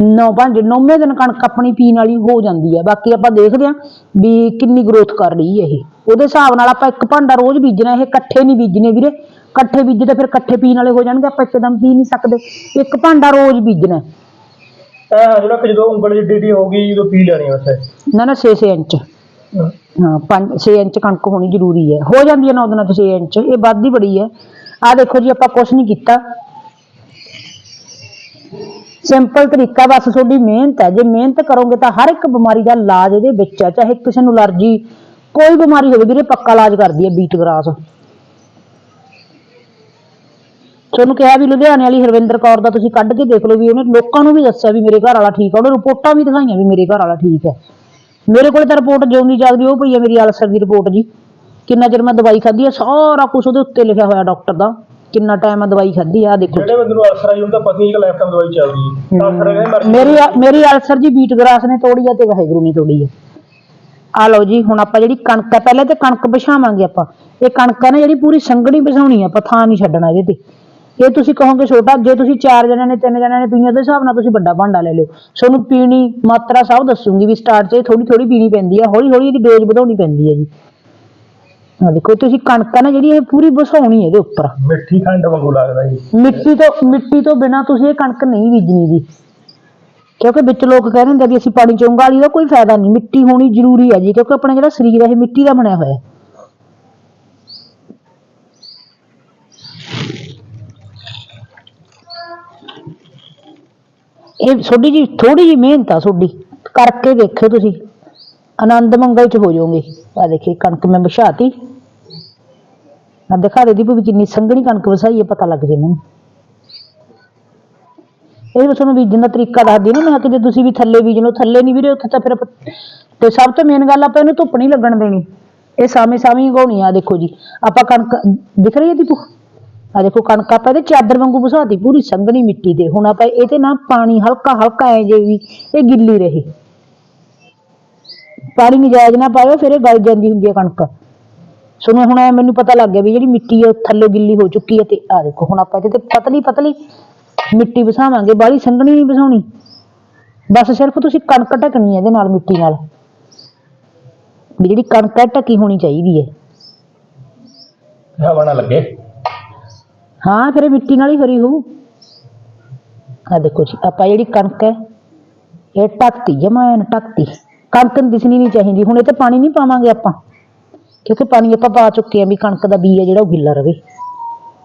ਨੌ ਭਾਂਡੇ ਨੌਵੇਂ ਦਿਨ ਕਣਕ ਆਪਣੀ ਪੀਣ ਵਾਲੀ ਹੋ ਜਾਂਦੀ ਹੈ ਬਾਕੀ ਆਪਾਂ ਦੇਖਦੇ ਹਾਂ ਵੀ ਕਿੰਨੀ ਗਰੋਥ ਕਰ ਰਹੀ ਹੈ ਇਹ। ਉਹਦੇ ਹਿਸਾਬ ਨਾਲ ਆਪਾਂ ਇੱਕ ਭਾਂਡਾ ਰੋਜ਼ ਬੀਜਣਾ ਇਹ ਇਕੱਠੇ ਨਹੀਂ ਬੀਜਣੇ ਵੀਰੇ। ਇਕੱਠੇ ਬੀਜੇ ਤਾਂ ਫਿਰ ਇਕੱਠੇ ਪੀਣ ਵਾਲੇ ਹੋ ਜਾਣਗੇ ਆਪਾਂ ਇੱਕਦਮ ਪੀ ਨਹੀਂ ਸਕਦੇ। ਇੱਕ ਭਾਂਡਾ ਰੋਜ਼ ਬੀਜਣਾ। ਲਓ ਕਿ ਜਦੋਂ ਉਂਗਲ ਜਿੱਡੀ ਦੀ ਹੋ ਗਈ ਜਦੋਂ ਪੀ ਲੈਣੀ ਉੱਥੇ। ਨਾ ਨਾ 6-6 ਇੰਚ। ਹਾਂ। 5-6 ਇੰਚ ਕਣਕ ਹੋਣੀ ਜ਼ਰੂਰੀ ਹੈ ਹੋ ਜਾਂਦੀ ਹੈ ਨੌ ਦਿਨਾਂ 'ਚ 6 ਇੰਚ। ਇਹ ਵੱਧ ਹੀ ਬੜੀ ਹੈ ਆ ਦੇਖੋ ਜੀ ਆਪਾਂ ਕੁਝ ਨਹੀਂ ਕੀਤਾ। ਸਿੰਪਲ ਤਰੀਕਾ ਬਸ ਤੁਹਾਡੀ ਮਿਹਨਤ ਹੈ। ਜੇ ਮਿਹਨਤ ਕਰੋਗੇ ਤਾਂ ਹਰ ਇੱਕ ਬਿਮਾਰੀ ਦਾ ਇਲਾਜ ਇਹਦੇ ਵਿੱਚ ਹੈ। ਚਾਹੇ ਕਿਸੇ ਨੂੰ ਅਲਰਜੀ, ਕੋਈ ਬਿਮਾਰੀ ਹੋਵੇ ਵੀਰੇ, ਪੱਕਾ ਇਲਾਜ ਕਰਦੀ ਹੈ ਬੀਟ ਗ੍ਰਾਸ। ਤੁਹਾਨੂੰ ਕਿਹਾ ਵੀ ਲੁਧਿਆਣੇ ਵਾਲੀ ਹਰਵਿੰਦਰ ਕੌਰ ਦਾ ਤੁਸੀਂ ਕੱਢ ਕੇ ਦੇਖ ਲਓ ਵੀ ਉਹਨੇ ਲੋਕਾਂ ਨੂੰ ਵੀ ਦੱਸਿਆ ਵੀ ਮੇਰੇ ਘਰ ਵਾਲਾ ਠੀਕ ਹੈ ਉਹਨੇ ਰਿਪੋਰਟਾਂ ਵੀ ਦਿਖਾਈਆਂ ਵੀ ਮੇਰੇ ਘਰ ਵਾਲਾ ਠੀਕ ਹੈ। ਮੇਰੇ ਕੋਲ ਤਾਂ ਰਿਪੋਰਟ ਜਿਉਂਦੀ ਜਾਗਦੀ, ਉਹ ਪਈ ਹੈ ਮੇਰੀ ਅਲਸਰ ਦੀ ਰਿਪੋਰਟ ਜੀ। ਕਿੰਨਾ ਚਿਰ ਮੈਂ ਦਵਾਈ ਖਾਧੀ ਹੈ, ਸਾਰਾ ਕੁਝ ਉਹਦੇ ਉੱਤੇ ਲਿਖਿਆ ਹੋਇਆ ਡਾਕਟਰ ਦਾ। ਕਿੰਨਾ ਟਾਈਮ ਮੈਂ ਦਵਾਈ ਖਾਧੀ ਆ ਦੇਖੋ। ਜਿਹੜੇ ਬੰਦੇ ਨੂੰ ਅਲਸਰ ਆਈ ਹੁੰਦਾ ਪਤਾ ਨਹੀਂ ਕਿ ਲਾਈਫ ਟਾਈਮ ਦਵਾਈ ਚੱਲਦੀ ਹੈ। ਅਲਸਰ ਮਰ ਮੇਰੀ ਮੇਰੀ ਅਲਸਰ ਜੀ ਬੀਟ ਗ੍ਰਾਸ ਨੇ ਤੋੜੀ ਆ ਤੇ ਵਾਹਿਗੁਰੂ ਨੇ ਤੋੜੀ ਆ। ਆ ਲਓ ਜੀ ਹੁਣ ਆਪਾਂ ਜਿਹੜੀ ਕਣਕ ਆ ਪਹਿਲਾਂ ਤੇ ਕਣਕ ਵਿਛਾਵਾਂਗੇ ਆਪਾਂ। ਇਹ ਕਣਕ ਆ ਨਾ ਜਿਹੜੀ ਪੂਰੀ ਸੰਘਣੀ ਵਿਛਾਉਣੀ ਆ ਆਪਾਂ ਥਾਂ ਨਹੀਂ ਛੱਡਣਾ ਇਹਦੇ ਤੇ। ਇਹ ਤੁਸੀਂ ਕਹੋਗੇ ਛੋਟਾ ਜੇ ਤੁਸੀਂ ਚਾਰ ਜਣਿਆਂ ਨੇ ਤਿੰਨ ਜਣਿਆਂ ਨੇ ਪੀਣੀ ਉਹਦੇ ਹਿਸਾਬ ਨਾਲ ਤੁਸੀਂ ਵੱਡਾ ਭਾਂਡਾ ਲੈ ਲਿਓ। ਤੁਹਾਨੂੰ ਪੀਣੀ ਮਾਤਰਾ ਸਭ ਦੱਸੂਗੀ ਵੀ ਸਟਾਰਟ 'ਚ ਥੋੜੀ ਥੋੜੀ ਪੀਣੀ ਪੈਂਦੀ ਆ ਹੌਲੀ ਹੌਲੀ ਇਹਦੀ ਡੋਜ਼ ਵਧਾਉਣੀ ਪੈਂਦੀ ਹੈ ਜੀ। ਆ ਦੇਖੋ ਤੁਸੀਂ ਕਣਕ ਆ ਨਾ ਜਿਹੜੀ ਇਹ ਪੂਰੀ ਵਸਾਉਣੀ ਇਹਦੇ ਉੱਪਰ। ਮਿੱਠੀ ਖੰਡ ਵਾਂਗੂ ਲੱਗਦਾ ਜੀ। ਮਿੱਟੀ ਤੋਂ ਮਿੱਟੀ ਤੋਂ ਬਿਨਾ ਤੁਸੀਂ ਇਹ ਕਣਕ ਨਹੀਂ ਬੀਜਣੀ ਜੀ। ਕਿਉਂਕਿ ਵਿੱਚ ਲੋਕ ਕਹਿ ਦਿੰਦੇ ਆ ਵੀ ਅਸੀਂ ਪਾਣੀ ਚ ਉਂਗਾਲੀ ਦਾ ਕੋਈ ਫਾਇਦਾ ਨਹੀਂ ਮਿੱਟੀ ਹੋਣੀ ਜ਼ਰੂਰੀ ਹੈ ਜੀ ਕਿਉਂਕਿ ਆਪਣਾ ਜਿਹੜਾ ਸਰੀਰ ਹੈ ਇਹ ਮਿੱਟੀ ਦਾ ਬਣਿਆ ਹੋਇਆ। ਹੈ ਇਹ ਤੁਹਾਡੀ ਜੀ ਥੋੜੀ ਜੀ ਮਿਹਨਤ ਆ ਤੁਹਾਡੀ ਕਰਕੇ ਦੇਖਿਓ ਤੁਸੀਂ। ਆਨੰਦ ਮੰਗਲ ਚ ਹੋ ਜਾਓਗੇ। ਆ ਦੇਖੀ, ਕਣਕ ਮੈਂ ਵਿਛਾਤੀ। ਆ ਦਿਖਾ ਦੇ ਦੀਪੂ ਵੀ ਕਿੰਨੀ ਸੰਘਣੀ ਕਣਕ ਵਸਾਈ ਹੈ, ਪਤਾ ਲੱਗ ਜੇ ਇਹਨਾਂ ਇਹ ਵੀ ਤੁਹਾਨੂੰ ਬੀਜਣ ਦਾ ਤਰੀਕਾ ਦੱਸਦੀ ਨਾ, ਮੈਂ ਕਿ ਜੇ ਤੁਸੀਂ ਵੀ ਥੱਲੇ ਬੀਜ ਲਓ, ਥੱਲੇ ਨਹੀਂ ਵੀਰੇ, ਉੱਥੇ ਤਾਂ ਫਿਰ ਤੇ ਸਭ ਤੋਂ ਮੇਨ ਗੱਲ ਆਪਾਂ ਇਹਨੂੰ ਧੁੱਪ ਨਹੀਂ ਲੱਗਣ ਦੇਣੀ। ਇਹ ਸਾਵੇਂ ਸਾਵੇਂ ਉਗਾਉਣੀ ਆ ਦੇਖੋ ਜੀ। ਆਪਾਂ ਕਣਕ, ਦਿਖ ਰਹੀ ਹੈ ਦੀਪੂ? ਆ ਦੇਖੋ, ਕਣਕ ਆਪਾਂ ਇਹਦੇ ਚਾਦਰ ਵਾਂਗੂ ਵਸਾਤੀ, ਪੂਰੀ ਸੰਘਣੀ ਮਿੱਟੀ ਦੇ। ਹੁਣ ਆਪਾਂ ਇਹਦੇ ਤੇ ਨਾ ਪਾਣੀ ਹਲਕਾ ਹਲਕਾ ਐ ਜੇ ਵੀ ਇਹ ਗਿੱਲੀ ਰਹੇ। ਪਾਣੀ ਨਜਾਇਜ਼ ਨਾ ਪਾਇਓ ਫਿਰ ਇਹ ਗਲ ਜਾਂਦੀ ਹੁੰਦੀ ਹੈ ਕਣਕ। ਸੁਣੋ ਹੁਣ ਐਂ ਮੈਨੂੰ ਪਤਾ ਲੱਗ ਗਿਆ ਵੀ ਜਿਹੜੀ ਮਿੱਟੀ ਹੈ ਥੱਲੇ ਗਿੱਲੀ ਹੋ ਚੁੱਕੀ ਹੈ ਤੇ ਆ ਦੇਖੋ ਹੁਣ ਆਪਾਂ ਇਹਦੇ ਤੇ ਪਤਲੀ ਪਤਲੀ ਮਿੱਟੀ ਵਸਾਵਾਂਗੇ ਬਾਹਲੀ ਸੰਘਣੀ ਨਹੀਂ ਵਸਾਉਣੀ। ਬਸ ਸਿਰਫ ਤੁਸੀਂ ਕਣਕ ਢਕਣੀ ਹੈ ਇਹਦੇ ਨਾਲ ਮਿੱਟੀ ਨਾਲ। ਵੀ ਜਿਹੜੀ ਕਣਕ ਹੈ ਢਕੀ ਹੋਣੀ ਚਾਹੀਦੀ ਹੈ। ਹਵਾ ਨਾ ਲੱਗੇ। ਹਾਂ ਫਿਰ ਇਹ ਮਿੱਟੀ ਨਾਲ ਹੀ ਹਰੀ ਹੋਊ। ਆ ਦੇਖੋ ਜੀ ਆਪਾਂ ਜਿਹੜੀ ਕਣਕ ਹੈ ਇਹ ਢੱਕਤੀ ਜਮਾ ਐਨ ਢੱਕਤੀ। ਕਣਕ ਨੂੰ ਦਿਸਣੀ ਨਹੀਂ ਚਾਹੀਦੀ। ਹੁਣ ਇਹ ਤੇ ਪਾਣੀ ਨਹੀਂ ਪਾਵਾਂਗੇ ਆਪਾਂ। ਕਿਉਂਕਿ ਪਾਣੀ ਆਪਾਂ ਪਾ ਚੁੱਕੇ ਆ ਵੀ ਕਣਕ ਦਾ ਬੀ ਹੈ ਜਿਹੜਾ ਉਹ ਗਿੱਲਾ ਰਵੇ।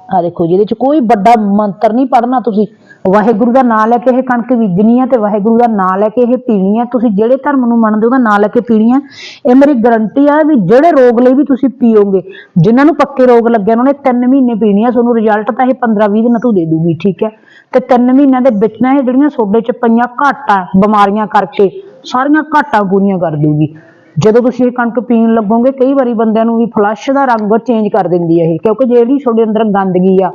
ਆ ਦੇਖੋ ਜਿਹਦੇ ਚ ਕੋਈ ਵੱਡਾ ਮੰਤਰ ਨਹੀਂ ਪੜਨਾ ਤੁਸੀਂ। ਵਾਹਿਗੁਰੂ ਦਾ ਨਾਮ ਲੈ ਕੇ ਇਹ ਕਣਕ ਬੀਜਣੀ ਆ ਤੇ ਵਾਹਿਗੁਰੂ ਦਾ ਨਾਮ ਲੈ ਕੇ ਇਹ ਪੀਣੀ ਆ। ਤੁਸੀਂ ਜਿਹੜੇ ਧਰਮ ਨੂੰ ਮੰਨਦੇ ਹੋ ਉਹਦਾ ਨਾਮ ਲੈ ਕੇ ਪੀਣੀ ਆ। ਇਹ ਮੇਰੀ ਗਰੰਟੀ ਆ ਵੀ ਜਿਹੜੇ ਰੋਗ ਲਈ ਵੀ ਤੁਸੀਂ ਪੀਓਗੇ, ਜਿਨ੍ਹਾਂ ਨੂੰ ਪੱਕੇ ਰੋਗ ਲੱਗਿਆ ਉਹਨਾਂ ਨੇ 3 ਮਹੀਨੇ ਪੀਣੀ ਆ। ਤੁਹਾਨੂੰ ਰਿਜ਼ਲਟ ਤਾਂ ਇਹ 15-20 ਦਿਨਾਂ ਤੋਂ ਦੇ ਦੂਗੀ, ਠੀਕ ਹੈ। ਤੇ 3 ਮਹੀਨਿਆਂ ਦੇ ਵਿੱਚ ਨਾ ਇਹ ਜਿਹੜੀਆਂ ਸੋਡੇ ਚ ਪਈਆਂ ਘਾਟਾਂ, ਬਿਮਾਰੀਆਂ ਕਰਕੇ ਸਾਰੀਆਂ ਘਾਟਾਂ ਪੂਰੀਆਂ ਕਰ ਦੂਗੀ ਜਦੋਂ ਤੁਸੀਂ ਇਹ ਕਣਕ ਪੀਣ ਲੱਗੋਗੇ, ਕਈ ਵਾਰੀ ਬੰਦਿਆਂ ਨੂੰ ਵੀ ਫਲਸ਼ ਦਾ ਰੰਗ ਚੇਂਜ ਕਰ ਦਿੰਦੀ ਹੈ ਇਹ, ਕਿਉਂਕਿ ਜਿਹੜੀ ਤੁਹਾਡੇ ਅੰਦਰ ਗੰਦਗੀ ਆ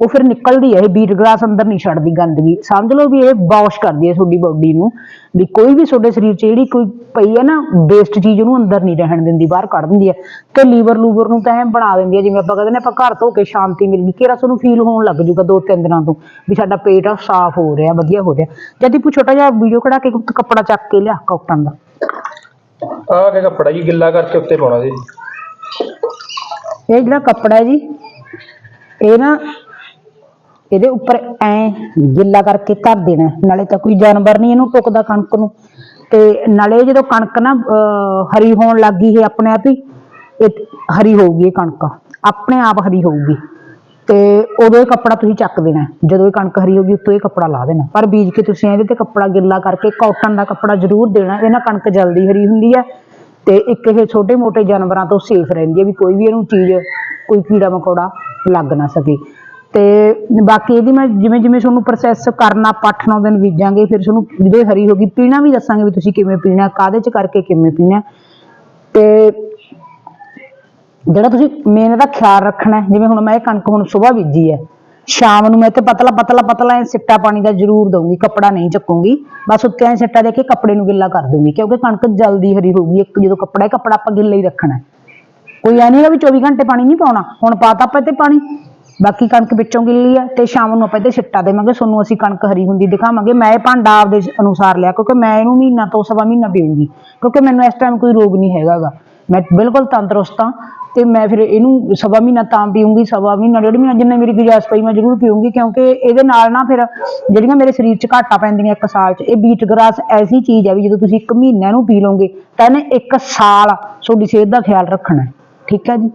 ਉਹ ਫਿਰ ਨਿਕਲਦੀ ਹੈ ਇਹ ਬੀਟ ਗਲਾਸ ਅੰਦਰ ਨਹੀਂ ਛੱਡਦੀ ਗੰਦਗੀ। ਸਮਝ ਲਓ ਵੀ ਇਹ ਵਾਸ਼ ਕਰਦੀ ਹੈ ਤੁਹਾਡੀ ਬਾਡੀ ਨੂੰ ਵੀ ਕੋਈ ਵੀ ਤੁਹਾਡੇ ਸਰੀਰ 'ਚ ਜਿਹੜੀ ਕੋਈ ਪਈ ਹੈ ਨਾ ਵੇਸਟ ਚੀਜ਼ ਉਹਨੂੰ ਅੰਦਰ ਨਹੀਂ ਰਹਿਣ ਦਿੰਦੀ ਬਾਹਰ ਕੱਢ ਦਿੰਦੀ ਹੈ ਤੇ ਲੀਵਰ ਲੂਵਰ ਨੂੰ ਤਾਂ ਐ ਬਣਾ ਦਿੰਦੀ ਹੈ ਜਿਵੇਂ ਆਪਾਂ ਕਹਿੰਦੇ ਨੇ ਆਪਾਂ ਘਰ ਧੋ ਕੇ ਸ਼ਾਂਤੀ ਮਿਲ ਗਈ ਕਿਹੜਾ ਤੁਹਾਨੂੰ ਫੀਲ ਹੋਣ ਲੱਗ ਜੂਗਾ ਦੋ ਤਿੰਨ ਦਿਨਾਂ ਤੋਂ ਵੀ ਸਾਡਾ ਪੇਟ ਆ ਸਾਫ਼ ਹੋ ਰਿਹਾ ਵਧੀਆ ਹੋ ਰਿਹਾ। ਜਦ ਤੂੰ ਛੋਟਾ ਜਿਹਾ ਵੀਡੀਓ ਕਢਾ ਕੇ ਕੱਪੜਾ ਚੱਕ ਕੇ ਲਿਆ ਕਾਟਨ ਦਾ। ਆਹ ਕੇ ਕੱਪੜਾ ਜੀ ਗਿੱਲਾ ਕਰਕੇ ਉੱਤੇ ਪਾਉਣਾ ਜੀ। ਇਹ ਜਿਹੜਾ ਕੱਪੜਾ ਹੈ ਜੀ ਇਹ ਨਾ ਇਹਦੇ ਉੱਪਰ ਐ ਗਿੱਲਾ ਕਰਕੇ ਧਰ ਦੇਣਾ ਨਾਲੇ ਤਾਂ ਕੋਈ ਜਾਨਵਰ ਨਹੀਂ ਇਹਨੂੰ ਟੁਕਦਾ ਕਣਕ ਨੂੰ। ਤੇ ਨਾਲੇ ਜਦੋਂ ਕਣਕ ਨਾ ਅਹ, ਹਰੀ ਹੋਣ ਲੱਗ ਗਈ ਇਹ ਆਪਣੇ ਆਪ ਹੀ ਇਹ ਹਰੀ ਹੋਊਗੀ ਇਹ ਕਣਕ। ਆਪਣੇ ਆਪ ਹਰੀ ਹੋਊਗੀ। ਤੇ ਉਦੋਂ ਇਹ ਕੱਪੜਾ ਤੁਸੀਂ ਚੱਕ ਦੇਣਾ ਜਦੋਂ ਇਹ ਕਣਕ ਹਰੀ ਹੋਗੀ ਉੱਤੋਂ ਇਹ ਕੱਪੜਾ ਲਾ ਦੇਣਾ ਪਰ ਬੀਜ ਕੇ ਤੁਸੀਂ ਇਹਦੇ ਤੇ ਕੱਪੜਾ ਗਿੱਲਾ ਕਰਕੇ ਕਾਟਨ ਦਾ ਕੱਪੜਾ ਜ਼ਰੂਰ ਦੇਣਾ ਇਹ ਨਾ ਕਣਕ ਜਲਦੀ ਹਰੀ ਹੁੰਦੀ ਹੈ ਤੇ ਇੱਕ ਇਹ ਛੋਟੇ ਮੋਟੇ ਜਾਨਵਰਾਂ ਤੋਂ ਸੇਫ ਰਹਿੰਦੀ ਹੈ ਵੀ ਕੋਈ ਵੀ ਇਹਨੂੰ ਚੀਜ਼ ਕੋਈ ਕੀੜਾ ਮਕੌੜਾ ਲੱਗ ਨਾ ਸਕੇ। ਤੇ ਬਾਕੀ ਇਹਦੀ ਮੈਂ ਜਿਵੇਂ ਜਿਵੇਂ ਤੁਹਾਨੂੰ ਪ੍ਰੋਸੈਸ ਕਰਨਾ, ਆਪਾਂ ਅੱਠ ਨੌ ਦਿਨ ਬੀਜਾਂਗੇ, ਫਿਰ ਤੁਹਾਨੂੰ ਜਦੋਂ ਹਰੀ ਹੋ ਗਈ, ਪੀਣਾ ਵੀ ਦੱਸਾਂਗੇ ਵੀ ਤੁਸੀਂ ਕਿਵੇਂ ਪੀਣਾ, ਕਾਹਦੇ ਚ ਕਰਕੇ ਕਿਵੇਂ ਪੀਣਾ। ਤੇ ਜਿਹੜਾ ਤੁਸੀਂ ਮੇਨ ਦਾ ਖਿਆਲ ਰੱਖਣਾ ਜਿਵੇਂ ਹੁਣ ਮੈਂ ਇਹ ਕਣਕ ਹੁਣ ਸਵੇਰ ਬੀਜੀ ਹੈ, ਸ਼ਾਮ ਨੂੰ ਮੈਂ ਤੇ ਪਤਲਾ ਪਤਲਾ ਪਤਲਾ ਐ ਸਿੱਟਾ ਪਾਣੀ ਦਾ ਜ਼ਰੂਰ ਦਊਂਗੀ, ਕੱਪੜਾ ਨਹੀਂ ਚੱਕੂੰਗੀ, ਬਸ ਉੱਤੇ ਐ ਸਿੱਟਾ ਦੇ ਕੇ ਕੱਪੜੇ ਨੂੰ ਗਿੱਲਾ ਕਰ ਦੂੰਗੀ ਕਿਉਂਕਿ ਕਣਕ ਜਲਦੀ ਹਰੀ ਹੋਊਗੀ ਇੱਕ ਜਦੋਂ ਕੱਪੜਾ ਹੈ, ਕੱਪੜਾ ਆਪਾਂ ਗਿੱਲਾ ਹੀ ਰੱਖਣਾ ਕੋਈ ਐ ਨਹੀਂ ਵੀ 24 ਘੰਟੇ ਪਾਣੀ ਨਹੀਂ ਪਾਉਣਾ, ਹੁਣ ਪਾਤਾ ਆਪਾਂ ਤੇ ਪਾਣੀ ਬਾਕੀ ਕਣਕ ਵਿੱਚੋਂ ਗਿੱਲੀ ਆ ਤੇ ਸ਼ਾਮ ਨੂੰ ਆਪਾਂ ਤੇ ਸਿੱਟਾ ਦੇਵਾਂਗੇ ਤੁਹਾਨੂੰ ਅਸੀਂ ਕਣਕ ਹਰੀ ਹੁੰਦੀ ਦਿਖਾਵਾਂਗੇ। ਮੈਂ ਇਹ ਭਾਂਡਾ ਆਪਦੇ ਅਨੁਸਾਰ ਲਿਆ, ਕਿਉਂਕਿ ਮੈਂ ਇਹਨੂੰ ਮਹੀਨਾ ਤੋਂ ਸਵਾ ਮਹੀਨਾ ਪੀਊਂਗੀ, ਕਿਉਂਕਿ ਮੈਨੂੰ ਇਸ ਟਾਈਮ ਕੋਈ ਰੋਗ ਨਹੀਂ ਹੈਗਾਗਾ। ਮੈਂ ਬਿਲਕੁਲ ਤੰਦਰੁਸਤ ਹਾਂ ਤੇ ਮੈਂ ਫਿਰ ਇਹਨੂੰ ਸਵਾ ਮਹੀਨਾ ਤਾਂ ਪੀਊਂਗੀ, ਸਵਾ ਮਹੀਨਾ, ਡੇਢ ਮਹੀਨਾ ਜਿੰਨੇ ਮੇਰੀ ਗੁਜਾਇਸ਼ ਪਈ ਮੈਂ ਜ਼ਰੂਰ ਪੀਊਂਗੀ, ਕਿਉਂਕਿ ਇਹਦੇ ਨਾਲ ਨਾ ਫਿਰ ਜਿਹੜੀਆਂ ਮੇਰੇ ਸਰੀਰ 'ਚ ਘਾਟਾਂ ਪੈਂਦੀਆਂ ਇੱਕ ਸਾਲ 'ਚ, ਇਹ ਬੀਟ ਗਰਾਸ ਐਸੀ ਚੀਜ਼ ਹੈ ਵੀ ਜਦੋਂ ਤੁਸੀਂ ਇੱਕ ਮਹੀਨਾ ਨੂੰ ਪੀ ਲਓਗੇ, ਤਾਂ ਇਹਨੇ ਇੱਕ ਸਾਲ ਤੁਹਾਡੀ ਸਿਹਤ ਦਾ ਖਿਆਲ ਰੱਖਣਾ ਠੀਕ ਹੈ ਜੀ?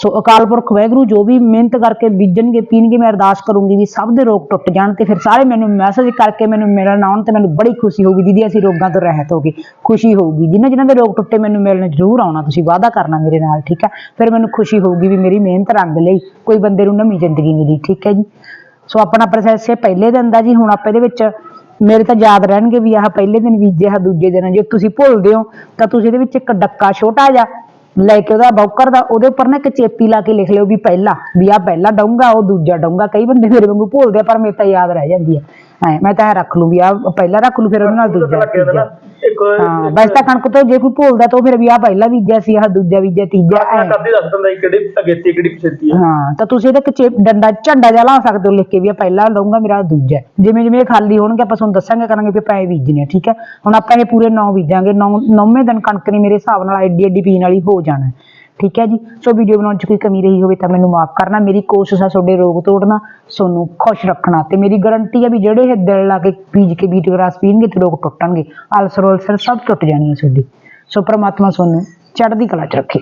ਸੋ ਅਕਾਲ ਪੁਰਖ ਵਾਹਿਗੁਰੂ, ਜੋ ਵੀ ਮਿਹਨਤ ਕਰਕੇ ਬੀਜਣਗੇ, ਪੀਣਗੇ, ਮੈਂ ਅਰਦਾਸ ਕਰੂੰਗੀ ਵੀ ਸਭ ਦੇ ਰੋਗ ਟੁੱਟ ਜਾਣ ਤੇ ਫਿਰ ਸਾਰੇ ਮੈਨੂੰ ਮੈਸੇਜ ਕਰਕੇ ਮੈਨੂੰ ਮਿਲਣ ਆਉਣ ਤੇ ਮੈਨੂੰ ਬੜੀ ਖੁਸ਼ੀ ਹੋਊਗੀ। ਦੀਦੀ, ਅਸੀਂ ਰੋਗਾਂ ਤੋਂ ਰਹਿਤ ਹੋ ਗਏ। ਖੁਸ਼ੀ ਹੋਊਗੀ। ਜਿਨ੍ਹਾਂ ਜਿਨ੍ਹਾਂ ਦੇ ਰੋਗ ਟੁੱਟੇ, ਮੈਨੂੰ ਮਿਲਣ ਜ਼ਰੂਰ ਆਉਣਾ। ਤੁਸੀਂ ਵਾਅਦਾ ਕਰਨਾ ਮੇਰੇ ਨਾਲ, ਠੀਕ ਹੈ? ਫਿਰ ਮੈਨੂੰ ਖੁਸ਼ੀ ਹੋਊਗੀ ਵੀ ਮੇਰੀ ਮਿਹਨਤ ਰੰਗ ਲਈ। ਕੋਈ ਬੰਦੇ ਨੂੰ ਨਵੀਂ ਜ਼ਿੰਦਗੀ ਮਿਲੀ, ਠੀਕ ਹੈ ਜੀ? ਸੋ ਆਪਣਾ ਪ੍ਰੋਸੈਸ ਇਹ ਪਹਿਲੇ ਦਿਨ ਦਾ ਜੀ। ਹੁਣ ਆਪਾਂ ਇਹਦੇ ਵਿੱਚ ਮੇਰੇ ਤਾਂ ਯਾਦ ਰਹਿਣਗੇ ਵੀ ਆਹ ਪਹਿਲੇ ਦਿਨ ਬੀਜੇ ਆਹ ਦੂਜੇ ਦਿਨ। ਜੇ ਤੁਸੀਂ ਭੁੱਲਦੇ ਹੋ, ਤਾਂ ਤੁਸੀਂ ਇਹਦੇ ਵਿੱਚ ਇੱਕ ਡੱਕਾ ਛੋਟਾ ਜਿਹਾ ਲੈ ਕੇ ਉਹਦਾ ਬੌਕਰ ਦਾ, ਉਹਦੇ ਉੱਪਰ ਨਾ ਇੱਕ ਚੇਪੀ ਲਾ ਕੇ ਲਿਖ ਲਿਓ ਵੀ ਪਹਿਲਾ, ਵੀ ਆ ਪਹਿਲਾ ਡਾਊਂਗਾ ਉਹ ਦੂਜਾ ਡਾਊਂਗਾ ਕਈ ਬੰਦੇ ਮੇਰੇ ਵਾਂਗੂ ਭੁੱਲਦੇ ਆ, ਪਰ ਮੇਰੇ ਤਾਂ ਯਾਦ ਰਹਿ ਜਾਂਦੀ ਆ। ਐ ਮੈਂ ਤਾਂ ਇਹ ਰੱਖ ਲੂ ਵੀ ਆ ਪਹਿਲਾਂ ਰੱਖ ਲੂ ਫਿਰ ਉਹਦੇ ਨਾਲ ਦੂਜਾ ਲੱਗਿਆ ਤਾਂ ਨਾ ਤੀਜਾ ਇੱਕ ਹਾਂ ਵੈਸੇ ਤਾਂ ਕਣਕ ਤੋਂ ਜੇ ਕੋਈ ਭੁੱਲਦਾ ਤਾਂ ਉਹ ਫਿਰ ਵੀ ਆ ਪਹਿਲਾਂ ਬੀਜਿਆ ਸੀ ਆਹ ਦੂਜਾ ਬੀਜਿਆ ਤੀਜਾ ਐ ਕਰਦੀ ਦੱਸ ਦਿੰਦਾ ਸੀ ਕਿਹੜੀ ਅਗੇਤੀ ਕਿਹੜੀ ਪਿਛੇਤੀ ਹੈ ਹਾਂ ਤਾਂ ਤੁਸੀਂ ਇਹਦੇ ਵਿੱਚ ਡੰਡਾ ਝੰਡਾ ਜਿਹਾ ਲਾ ਸਕਦੇ ਹੋ ਲਿਖ ਕੇ ਵੀ ਇਹ ਪਹਿਲਾ ਲਊਂਗਾ ਮੇਰਾ ਦੂਜਾ। ਜਿਵੇਂ ਜਿਵੇਂ ਇਹ ਖਾਲੀ ਹੋਣਗੇ ਆਪਾਂ ਤੁਹਾਨੂੰ ਦੱਸਾਂਗੇ ਕਰਾਂਗੇ ਵੀ ਪੈਸੇ ਬੀਜਣੇ ਆ, ਠੀਕ ਹੈ ਹੁਣ ਆਪਾਂ ਇਹ ਪੂਰੇ 9 ਬੀਜਾਂਗੇ 9 ਨੌਵੇਂ ਦਿਨ ਕਣਕ ਨੇ ਮੇਰੇ ਹਿਸਾਬ ਨਾਲ ਐਡੀ ਐਡੀ ਪੀਣ ਵਾਲੀ ਹੋ ਜਾਣਾ। ਠੀਕ ਹੈ ਜੀ? ਸੋ ਵੀਡੀਓ ਬਣਾਉਣ 'ਚ ਕੋਈ ਕਮੀ ਰਹੀ ਹੋਵੇ ਤਾਂ ਮੈਨੂੰ ਮਾਫ ਕਰਨਾ। ਮੇਰੀ ਕੋਸ਼ਿਸ਼ ਆ ਤੁਹਾਡੇ ਰੋਗ ਤੋੜਨਾ, ਤੁਹਾਨੂੰ ਖੁਸ਼ ਰੱਖਣਾ ਤੇ ਮੇਰੀ ਗਾਰੰਟੀ ਆ ਵੀ ਜਿਹੜੇ ਇਹ ਦਿਲ ਲਾ ਕੇ ਪੀਜ ਕੇ ਬੀਟ ਗ੍ਰਾਸ ਪੀਣਗੇ ਤੇ ਰੋਗ ਟੁੱਟਣਗੇ। ਅਲਸਰ ਉਲਸਰ ਸਭ ਟੁੱਟ ਜਾਣੀਆਂ ਤੁਹਾਡੀ। ਸੋ ਪ੍ਰਮਾਤਮਾ ਤੁਹਾਨੂੰ ਚੜ੍ਹਦੀ ਕਲਾ 'ਚ ਰੱਖੇ।